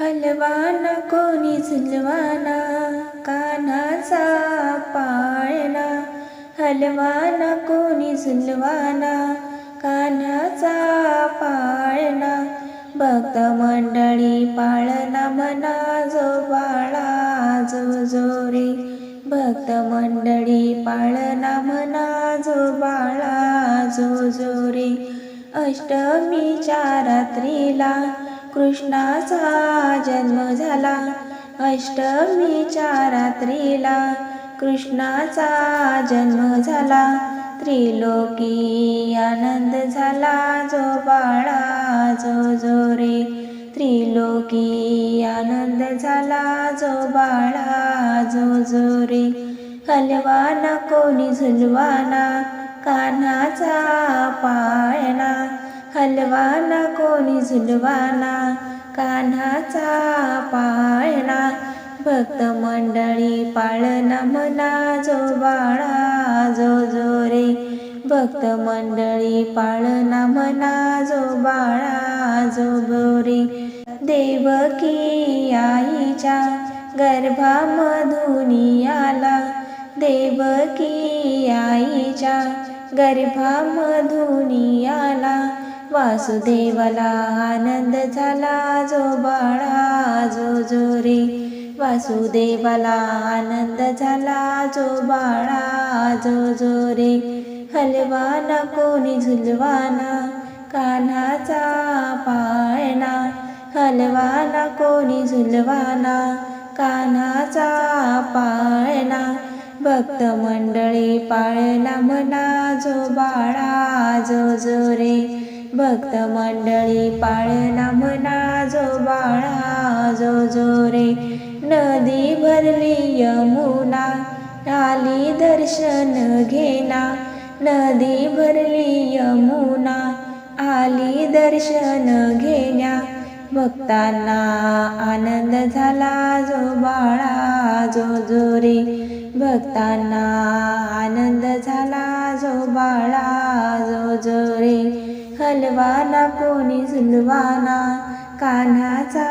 हलवाना कोणी झुलवाना कान्हाचा पाळणा. हलवाना कोणी झुलवाना कान्हाचा पाळणा. भक्त मंडळी पाळणा मना जो बाळा जो जोरे भक्त मंडळी पाळणा मना जो बाळा जो जोरे अष्टमीच्या रात्रीला कृष्णाचा जन्म झाला. अष्टमीच्या रात्रीला कृष्णाचा जन्म झाला. त्रिलोकी आनंद झाला. जो बाळा जो जो रे त्रिलोकी आनंद झाला. जो बाळा जो जो रे हलवाना कोणी झुलवाना. कान्हाचा पाळणा. हलवाना कोणी झुलवाना कान्हाचा पाळणा. भक्त मंडळी पाळणा म्हणा जो बाळा जो जो रे भक्त मंडळी पाळणा म्हणा जो बाळा जो गोरे देवकी आईच्या गर्भामधुनी आला देवकी आईच्या गर्भामधुनी आला वासुदेवाला आनंद झाला जो बाळा जो जो रे वासुदेवाला आनंद झाला जो बाळा जो जो रे हलवाना कोणी झुलवाना कान्हाचा पाळणा. हलवाना कोणी झुलवाना कान्हाचा पाळणा. भक्त मंडळी पाळला म्हणा जो बाळा जो जो रे भक्त मंडळी पाळला म्हणा जो बाळा जो जो रे नदी भरली यमुना आली दर्शन घेना. नदी भरली यमुना आली दर्शन घेण्या. भक्तांना आनंद झाला जो बाळा जो जो रे भक्तांना आनंद झाला जो बाळा हलवाना कोणी झुलवाना कान्हाचा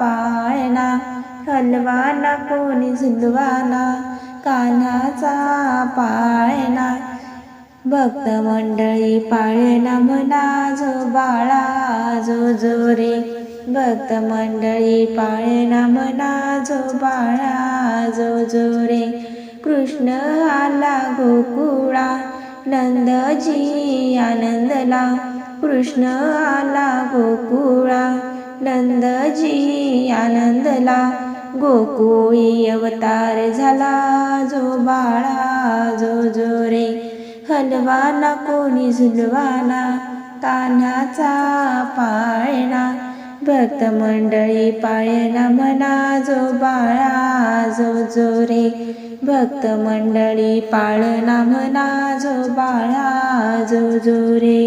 पाळणा. हलवाना कोणी झुलवाना कान्हाचा पाळणा. भक्त मंडळी पाळणा म्हणा जो बाळा जो जो रे भक्त मंडळी पाळणा म्हणा जो बाळा जो जो रे कृष्ण आला गोकुळा नंदजी आनंदला. कृष्ण आला गोकुळा नंदजी आनंदला. गोकुळी अवतार झाला जो बाळा जो जो रे हलवाना कोणी झुलवाना कान्हाचा पाळणा. भक्त मंडळी पाळणा म्हणा जो बाळा जो जो रे भक्त मंडळी पाळणा म्हणा जो बाळा जो जो रे